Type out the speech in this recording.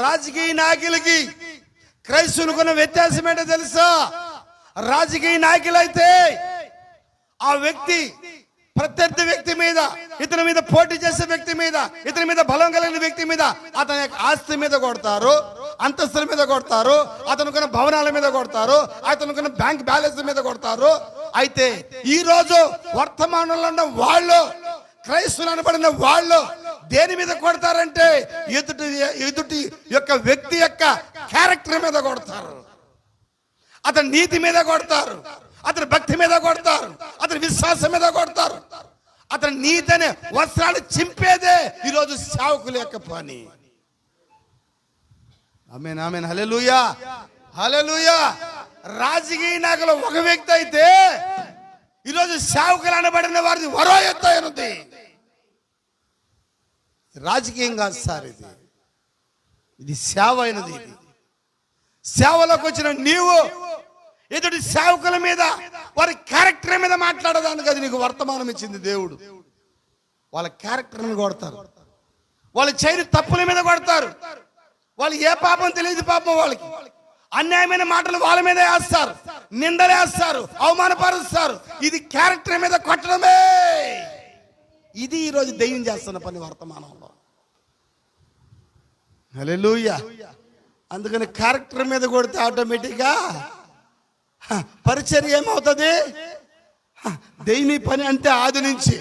రాజకీయ నాయకులకి క్రైస్తులకున్న వ్యత్యాసం ఏంటో తెలుసా? రాజకీయ నాయకులైతే ఆ వ్యక్తి ప్రత్యర్థి వ్యక్తి మీద ఇతని మీద పోటీ చేసే వ్యక్తి మీద ఇతని మీద బలం కలిగిన వ్యక్తి మీద అతని యొక్క ఆస్తి మీద కొడతారు అంతస్తుల మీద కొడతారు అతనుకున్న భవనాల మీద కొడతారు అతనుకున్న బ్యాంక్ బ్యాలెన్స్ మీద కొడతారు. అయితే ఈ రోజు వర్తమానంలో ఉన్న వాళ్ళు క్రైస్తువులు అనబడిన వాళ్ళు దేని మీద కొడతారంటే ఎదుటి ఎదుటి యొక్క వ్యక్తి యొక్క క్యారెక్టర్ మీద కొడతారు. అతని నీతి మీద కొడతారు. అతని భక్తి మీద కొడతారు. అతని విశ్వాసం మీద కొడతారు. అతని నీతి అనే వస్త్రాలు చింపేదే ఈరోజు సేవకుల యొక్క పని ఆమెన్ ఆమెన్. హలెలుయా హలెలుయా రాజకీయ నాయకులు ఒక వ్యక్తి అయితే ఈరోజు సేవకులు అనబడిన వారిది వరో ఎత్తు రాజకీయం కాదు సార్ ఇది. ఇది సేవ అయినది ఇది. సేవలోకి వచ్చిన నీవు ఇతడి సేవకుల మీద వారి క్యారెక్టర్ మీద మాట్లాడదానికి అది నీకు వర్తమానం ఇచ్చింది దేవుడు. వాళ్ళ క్యారెక్టర్ని కొడతారు. వాళ్ళ చైరు తప్పుల మీద కొడతారు. వాళ్ళు ఏ పాపం తెలియదు పాపం వాళ్ళకి. అన్యాయమైన మాటలు వాళ్ళ మీద వేస్తారు. నిందలేస్తారు. అవమానపరుస్తారు. ఇది క్యారెక్టర్ మీద కొట్టడమే. ఇది ఈరోజు దెయ్యం చేస్తున్న పని వర్తమానంలో. హల్లెలూయా. అందుకని క్యారెక్టర్ మీద కొడితే ఆటోమేటిక్గా పరిచర్య ఏమవుతుంది? దెయ్యని పని అంటే ఆది నుంచి.